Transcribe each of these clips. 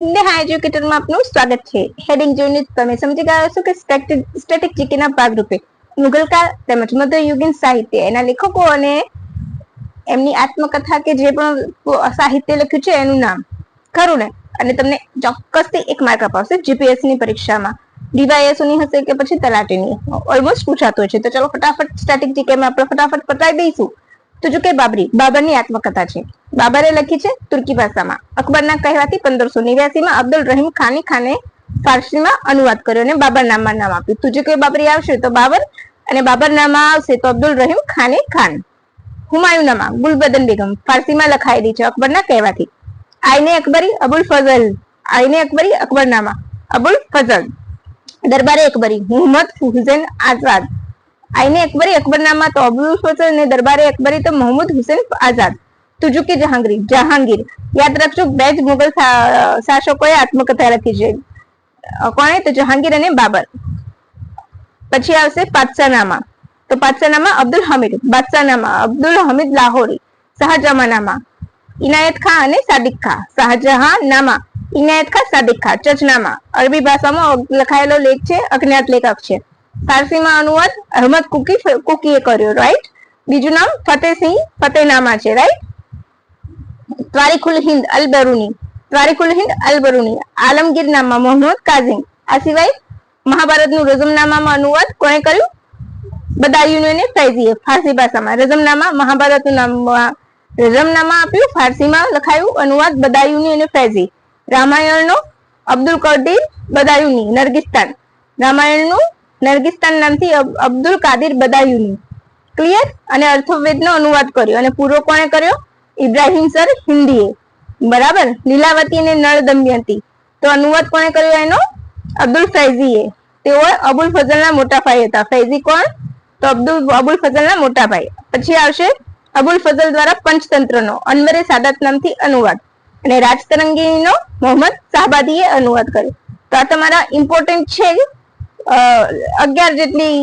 High એજ્યુકેટરમાં આપનું સ્વાગત છે. હેડિંગ જોઈને તમે સમજી ગયા છો કે સ્ટેટિક જીકેના ભાગરૂપે? મુગલકાળ તેમજ મધ્યયુગીન સાહિત્ય, એના લેખકો અને એમની આત્મકથા કે જે પણ સાહિત્ય લખ્યું છે, એનું નામ ખરું ને? અને તમને ચોક્કસથી એક માર્ક અપાવશે ની પરીક્ષામાં. ડીવાયએસઓ ની હશે કે પછી તલાટીની? ઓલમોસ્ટ પૂછાતો છે તો ચલો ફટાફટ સ્ટેટિક જીકેમાં આપણે ફટાફટ પતાવી દઈશું. તો જો કે બાબરી, બાબરની આત્મકથા છે. બાબરે લખી છે તુર્કી ભાષામાં. અકબરના કહેવાથી પંદરસો નેવ્યાસી અબ્દુલ રહીમ ખાની ખાને ફારસીમાં અનુવાદ કર્યો અને બાબર નામમાં નામ આપ્યું. તુજે કોઈ બાબરી આવશે તો બાબર અને બાબર નામમાં આવશે તો અબ્દુલ રહીમ ખાને ખાન. હુમાયુનામાં ગુલબદન બેગમ, ફારસીમાં લખાયેલી છે અકબરના કહેવાથી. આઈને અકબરી, અબુલ ફઝલ. આઈને અકબરી અકબરનામા અબુલ ફઝલ. દરબારે અકબરી, મુહમ્મદ હુસેન આઝાદ. આઈને અકબરી અકબરનામા તો અબુલ ફઝલ ને દરબારે અકબરી તો મોહમ્મદ હુસેન આઝાદ તુજુકી જહાંગીર જહાંગીર યાદ રાખજો બે જ મુગલ શાસકોએ આત્મકથા લખી છે કોણે તો જહાંગીર અને બાબર પછી આવશે પાતસાનામા તો પાતસાનામા અબ્દુલ હમીદ. બાદશાહનામા અબ્દુલ હમીદ લાહોરી. શાહજહાનામા ઇનાયત ખાન અને સાદિક ખા. શાહજહાં નામા ઇનાયત ખા, સાદિક ખા. ચચનામા અરબી ભાષામાં લખાયેલો લેખ છે, અજ્ઞાત લેખક છે. ફારસીમાં અનુવાદ અહમદ કુકી કુકીએ કર્યો રાઈટ બીજું નામ ફતેહસિંહ ફતેહનામા છે રાઈટ ત્વારીખુલ હિન્દ અલ બરુની ત્વારીખુલ હિન્દ અલ આલમગીર નામમાં મોહમ્મદ કાઝિમ. આ સિવાય મહાભારતનું રઝમનામામાં અનુવાદ કોણે કર્યું? બદાયુને ફૈઝીએ ફારસી ભાષામાં. રઝમનામા મહાભારતનું નામ રઝમનામા આપ્યું ફારસીમાં લખાયું, અનુવાદ બદાયુની અને ફૈઝી રામાયણનો અબ્દુલ કદીર બદાયુની નરગિસ્તાન રામાયણનું નરગિસ્તાન નામથી અબ્દુલ કાદિર બદાયુની. ક્લિયર અને અર્થવેદનો અનુવાદ કર્યો અને પૂરો કોણે કર્યો? ઇબ્રાહિમ સર હિન્દીએ. બરાબર? લીલાવતી અને નળ દમયંતી તો અનુવાદ કોણે કર્યો એનો? અબ્દુલ ફૈઝીએ. તેઓ અબુલ ફઝલના મોટા ભાઈ હતા. ફૈઝી કોણ? તો અબ્દુલ અબુલ ફઝલના મોટા ભાઈ. પછી આવશે અબુલ ફઝલ દ્વારા પંચતંત્રનો, અનવરે સાદાત નામથી અનુવાદ. અને રાજતરંગીનો મોહમ્મદ શાહબાદીએ અનુવાદ કર્યો. તો આ તમારા ઇમ્પોર્ટન્ટ છે અગિયાર જેટલી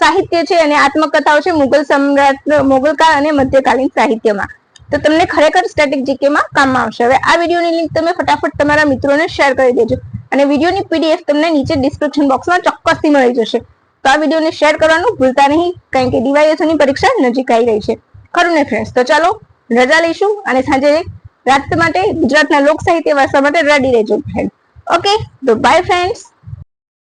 સાહિત્ય છે અને આત્મકથાઓ છે મુગલ સમ્રાટ મુગલકાળ અને મધ્યકાલીન સાહિત્યમાં. તો તમને ખરેખર સ્ટેટિક જીકેમાં કામમાં આવશે. હવે આ વિડીયોની લિંક તમે ફટાફટ તમારા મિત્રોને શેર કરી દેજો. અને વિડીયોની પીડીએફ તમને નીચે ડિસ્ક્રિપ્શન બોક્સમાં ચોક્કસથી મળી જશે. તો આ વિડીયોને શેર કરવાનું ભૂલતા નહીં, કારણ કે ડીવાયએસઓની પરીક્ષા નજીક આવી રહી છે. ખરું ને ફ્રેન્ડ્સ તો ચાલો, રજા લઈશું અને સાંજે રાત માટે ગુજરાતના લોક સાહિત્ય વારસા માટે રેડી રહેજો ફ્રેન્ડ ઓકે તો બાય ફ્રેન્ડ્સ